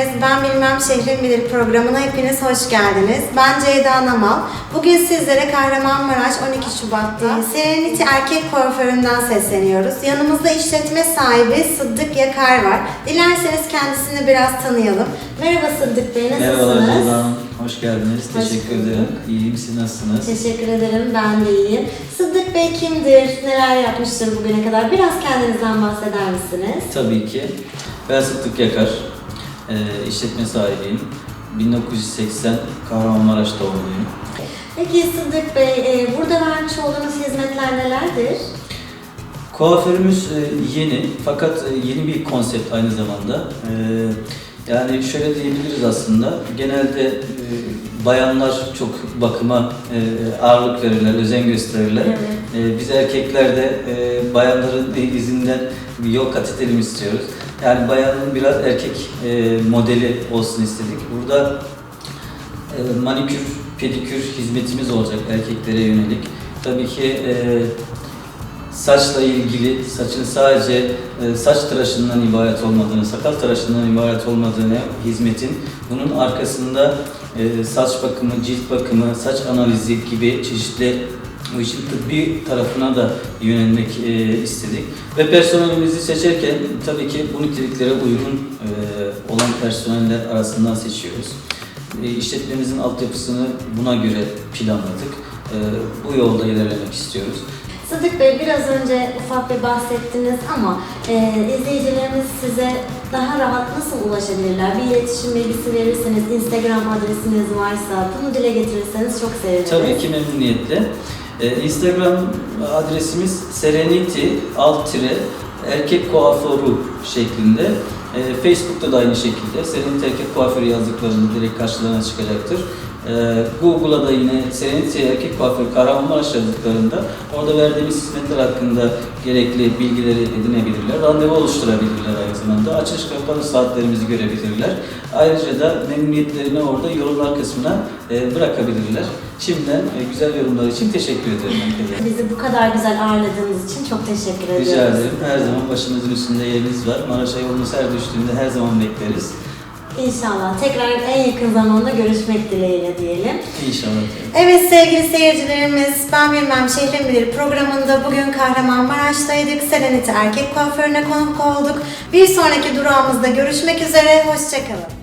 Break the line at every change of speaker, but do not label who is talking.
geldiniz. Ben Bilmem Şehrin Bilir programına hepiniz hoş geldiniz. Ben Ceyda Namal. Bugün sizlere Kahramanmaraş 12 Şubat'ta Serenity Erkek Kuaförü'nden sesleniyoruz. Yanımızda işletme sahibi Sıddık Yakar var. Dilerseniz kendisini biraz tanıyalım. Merhaba Sıddık Bey, nasılsınız?
Merhabalar Ceyda Hanım, hoş geldiniz.
Hoş
Teşekkür
bulduk.
ederim. İyiyim, siz nasılsınız?
Teşekkür ederim, ben de iyiyim. Sıddık Bey kimdir, neler yapmıştır bugüne kadar? Biraz kendinizden bahseder misiniz?
Tabii ki. Ben Sıddık Yakar, e, işletme sahibiyim. 1980 Kahramanmaraş doğumluyum.
Peki Sıddık Bey, e, burada vermiş olduğunuz hizmetler nelerdir?
Kuaförümüz e, yeni fakat e, yeni bir konsept aynı zamanda. E, yani şöyle diyebiliriz aslında, genelde e, bayanlar çok bakıma e, ağırlık verirler, özen gösterirler.
Evet.
E, biz erkekler de e, bayanların izinden bir yol kat edelim istiyoruz. Yani bayanın biraz erkek e, modeli olsun istedik. Burada e, manikür, pedikür hizmetimiz olacak erkeklere yönelik. Tabii ki e, saçla ilgili saçın sadece e, saç tıraşından ibaret olmadığını, sakal tıraşından ibaret olmadığını hizmetin bunun arkasında e, saç bakımı, cilt bakımı, saç analizi gibi çeşitli bu işin tıbbi tarafına da yönelmek e, istedik. Ve personelimizi seçerken tabii ki bu niteliklere uygun olan personeller arasından seçiyoruz. E, işletmemizin altyapısını buna göre planladık. Bu yolda ilerlemek istiyoruz.
Sıddık Bey biraz önce ufak bir bahsettiniz ama e, izleyicilerimiz size daha rahat nasıl ulaşabilirler? Bir iletişim bilgisi verirseniz, Instagram adresiniz varsa bunu dile getirirseniz çok seviniriz.
Tabii ki memnuniyetle. Ee, Instagram adresimiz serenity alt tire erkek kuaförü şeklinde. Ee, Facebook'ta da aynı şekilde Serenity Erkek Kuaförü yazdıklarında direkt karşılarına çıkacaktır. Ee, Google'a da yine Serenity Erkek Kuaförü Kahramanmaraş yazdıklarında orada verdiğimiz hizmetler hakkında gerekli bilgileri edinebilirler. Randevu oluşturabilirler aynı zamanda. Açış kapanış saatlerimizi görebilirler. Ayrıca da memnuniyetlerini orada yorumlar kısmına e, bırakabilirler. Şimdiden e, güzel yorumlar için teşekkür ederim.
Bizi bu kadar güzel ağırladığınız için çok teşekkür ediyoruz.
Rica ederim. Her zaman başımızın üstünde yeriniz var. Maraş'a yolunuz her düştüğünde her zaman bekleriz.
İnşallah tekrar en yakın zamanda görüşmek dileğiyle diyelim.
İnşallah.
Evet sevgili seyircilerimiz, Ben Bilmem Şehrin Bilir programında bugün Kahramanmaraş'taydık. Serenity Erkek Kuaförü'ne konuk olduk. Bir sonraki durağımızda görüşmek üzere, hoşçakalın.